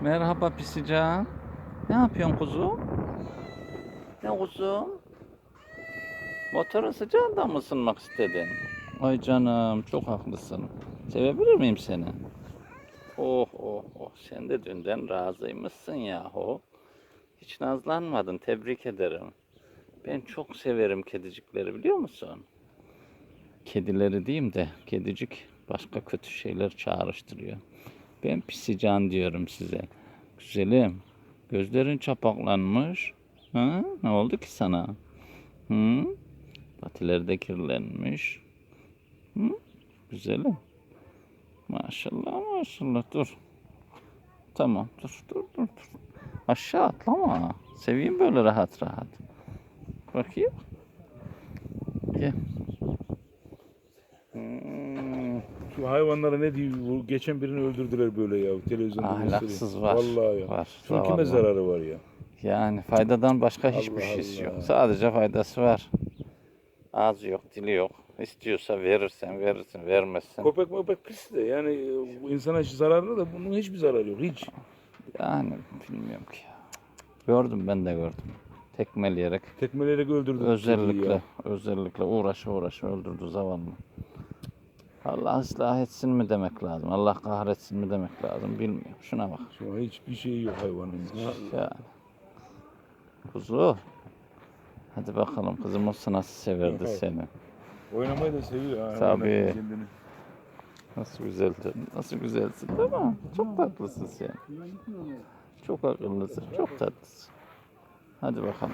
Merhaba pisican. Ne yapıyorsun kuzu? Ne kuzum? Motorun sıcağında mı ısınmak istedin? Ay canım çok haklısın. Sevebilir miyim seni? Oh oh oh sen de dünden razıymışsın yahu. Hiç nazlanmadın tebrik ederim. Ben çok severim kedicikleri biliyor musun? Kedileri diyeyim de kedicik başka kötü şeyler çağrıştırıyor. Ben pisican diyorum size. Güzelim. Gözlerin çapaklanmış. Ha? Ne oldu ki sana? Hı? Patileri de kirlenmiş. Hı? Güzelim. Maşallah maşallah dur. Tamam dur dur dur dur. Aşağı atlama. Seveyim böyle rahat rahat. Bakayım. Gel. Hmm. Şu hayvanlara ne diyor? Bu geçen birini öldürdüler böyle ya televizyonda. Ahlaksız var. Vallahi ya. Var. Şunun kime zararı var ya? Yani faydadan başka hiçbir Allah şeysi yok. Allah. Sadece faydası var. Ağzı yok, dili yok. İstiyorsa verirsen verirsin, vermezsen. Köpek möpek pis de yani insana zararlı da bunun hiçbir zararı yok hiç. Yani bilmiyorum ki. ya. Gördüm ben de gördüm. Tekmeleyerek Tekmeleyerek öldürdü. özellikle özellikle uğraşı uğraşı öldürdü zavallı. Allah ıslah etsin mi demek lazım. Allah kahretsin mi demek lazım. Bilmiyorum. Şuna bak. Şu an hiçbir şey yok hayvanın. Yani. Kuzu. Hadi bakalım kızım olsa nasıl severdi Evet. seni. Oynamayı da seviyor. ha, Tabii. kendini. Nasıl güzeldi. Nasıl güzelsin değil mi? Çok tatlısın sen. Çok akıllısın. Çok tatlısın. Hadi bakalım.